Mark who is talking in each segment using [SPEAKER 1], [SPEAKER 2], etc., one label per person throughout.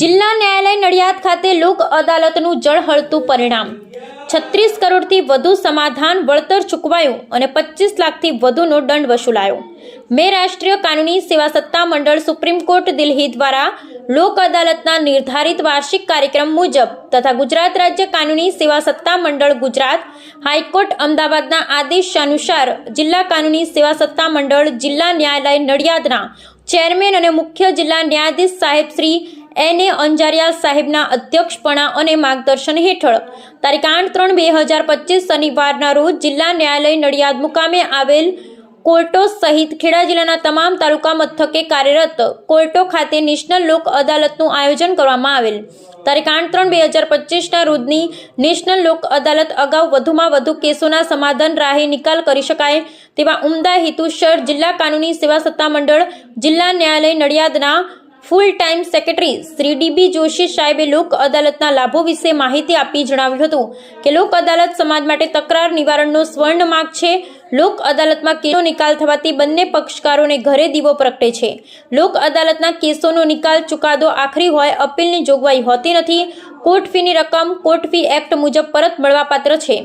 [SPEAKER 1] જિલ્લા ન્યાયાલય નડિયાદ ખાતે લોક અદાલતનું જળહળતું પરિણામ. છત્રીસ કરોડથી વધુ સમાધાન વળતર ચૂકવાયું અને પચીસ લાખથી વધુનો દંડ વસૂલાયો. મેં રાષ્ટ્રીય કાનૂની સેવા સત્તા મંડળ સુપ્રીમ કોર્ટ દિલ્હી દ્વારા લોક અદાલતના નિર્ધારિત વાર્ષિક કાર્યક્રમ મુજબ તથા ગુજરાત રાજ્ય કાનૂની સેવા સત્તા મંડળ ગુજરાત હાઈકોર્ટ અમદાવાદના આદેશ અનુસાર જિલ્લા કાનૂની સેવા સત્તા મંડળ જિલ્લા ન્યાયાલય નડિયાદના ચેરમેન અને મુખ્ય જિલ્લા ન્યાયાધીશ સાહેબ શ્રી એન. અંજારિયા સાહેબના અધ્યક્ષપણા અને માર્ગદર્શન હેઠળ તારીખ આઠ ત્રણ બે હજાર પચીસ શનિવારના રોજ જિલ્લા ન્યાયાલય નડિયાદ મુકામે આવેલ કોર્ટો સહિત ખેડા જિલ્લાના તમામ તાલુકા મથકે કાર્યરત કોર્ટો ખાતે નેશનલ લોક અદાલતનું આયોજન કરવામાં આવેલ. તારીખ આઠ ત્રણ બે હજાર પચીસના રોજની નેશનલ લોક અદાલત અગાઉ વધુમાં વધુ કેસોના સમાધાન રાહે નિકાલ કરી શકાય તેવા ઉમદા હેતુસર જિલ્લા કાનૂની સેવા સત્તામંડળ જિલ્લા ન્યાયાલય નડિયાદના full time secretary Shri DB Joshi સાહેબે લોક અદાલતના લાભો વિશે માહિતી આપી જણાવ્યું હતું કે લોક અદાલત સમાજ માટે તકરાર નિવારણનો સ્વર્ણ માર્ગ છે. લોક અદાલતમાં કેસો નિકાલ થવાથી બંને પક્ષકારોને ઘરે દીવો પ્રગટે છે. લોક અદાલતના કેસોનો નિકાલ ચુકાદો આખરી હોય અપીલની જોગવાઈ હોતી નથી. કોર્ટ ફીની રકમ, કોર્ટ ફી એક્ટ મુજબ પરત મળવાપાત્ર છે.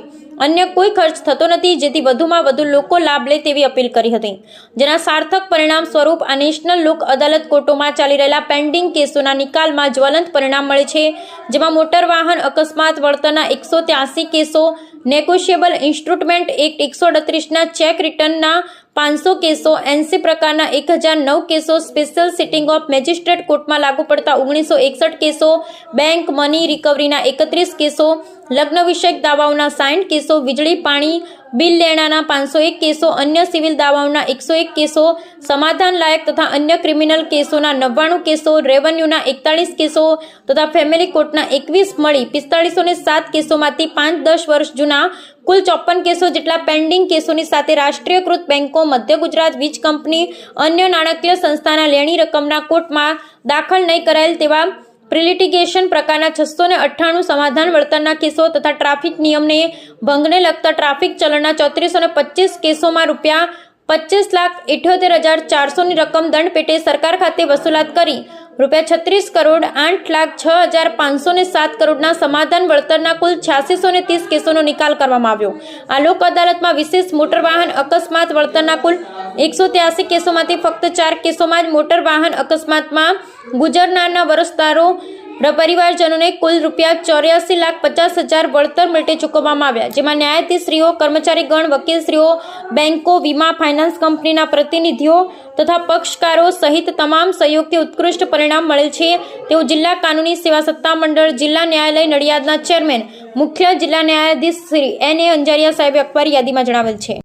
[SPEAKER 1] અન્ય કોઈ ખર્ચ થતો નથી, જેથી વધુમાં વધુ લોકો લાભ લે તેવી અપીલ કરી હતી. જેના સાર્થક પરિણામ સ્વરૂપ આ નેશનલ લોક અદાલત કોર્ટોમાં ચાલી રહેલા પેન્ડિંગ કેસોના નિકાલમાં જ્વલંત પરિણામ મળે છે, જેમાં મોટર વાહન અકસ્માત વળતરના એકસો ત્યાસી કેસો, નેગોશિયેબલ ઇન્સ્ટ્રુમેન્ટ એક્ટ એકસો અડત્રીસના ચેક રિટર્નના પાંચસો કેસો એનસી પ્રકારના એક હજાર નવ કેસો સ્પેશિયલ સિટિંગ ઓફ મેજિસ્ટ્રેટ કોર્ટમાં લાગુ પડતા ઓગણીસો એકસઠ કેસો બેંક મની રિકવરીના એકત્રીસ કેસો લગ્ન વિષયક દાવાઓના સાઠ કેસો, વીજળી, પાણી બિલ લેણાના પાંચસો એક કેસો, અન્ય સિવિલ દાવાઓના એકસો એક કેસો, સમાધાન લાયક તથા અન્ય ક્રિમિનલ કેસોના નવ્વાણું કેસો, રેવન્યુના એકતાળીસ કેસો તથા ફેમિલી કોર્ટના એકવીસ મળી પિસ્તાળીસો સાત કેસોમાંથી પાંચ દસ વર્ષ જૂના કુલ ચોપન કેસો જેટલા પેન્ડિંગ કેસોની સાથે રાષ્ટ્રીયકૃત બેન્કો મધ્ય ગુજરાત વીજ કંપની, અન્ય નાણાકીય સંસ્થાના લેણી રકમના કોર્ટમાં દાખલ નહીં કરાયેલ તેવા પ્રિલિટિગેશન પ્રકારના છસો ને અઠ્ઠાણું સમાધાન વળતરના કેસો તથા ટ્રાફિક નિયમને ભંગને લગતા ટ્રાફિક ચલણના ચોત્રીસો ને પચીસ કેસોમાં રૂપિયા પચીસ લાખ ઇઠ્યોતેર હજાર ચારસોની રકમ દંડ પેટે સરકાર ખાતે વસૂલાત કરી. રૂપિયા છત્રીસ કરોડ આઠ લાખ છ હજાર પાંચસો ને સાત કરોડના સમાધાન વળતરના કુલ છ્યાસીસો ને ત્રીસ કેસોનો નિકાલ કરવામાં આવ્યો. આ લોક અદાલતમાં વિશેષ મોટર વાહન અકસ્માત વળતરના કુલ એકસો ત્યાસી કેસોમાંથી ફક્ત ચાર કેસોમાં જ મોટર વાહન અકસ્માતમાં ગુજરનારના વરસદારો પરિવારજનોને કુલ રૂપિયા ચોર્યાસી લાખ પચાસ હજાર વળતર માટે ચૂકવવામાં આવ્યા, જેમાં ન્યાયાધીશશ્રીઓ કર્મચારીગણ વકીલશ્રીઓ બેન્કો વીમા, ફાઇનાન્સ કંપનીના પ્રતિનિધિઓ તથા પક્ષકારો સહિત તમામ સહયોગથી ઉત્કૃષ્ટ પરિણામ મળેલ છે. તેવું જિલ્લા કાનૂની સેવા સત્તામંડળ જિલ્લા ન્યાયાલય નડિયાદના ચેરમેન, મુખ્ય જિલ્લા ન્યાયાધીશ શ્રી એન એ અંજારિયા સાહેબે અખબારી યાદીમાં જણાવેલ છે.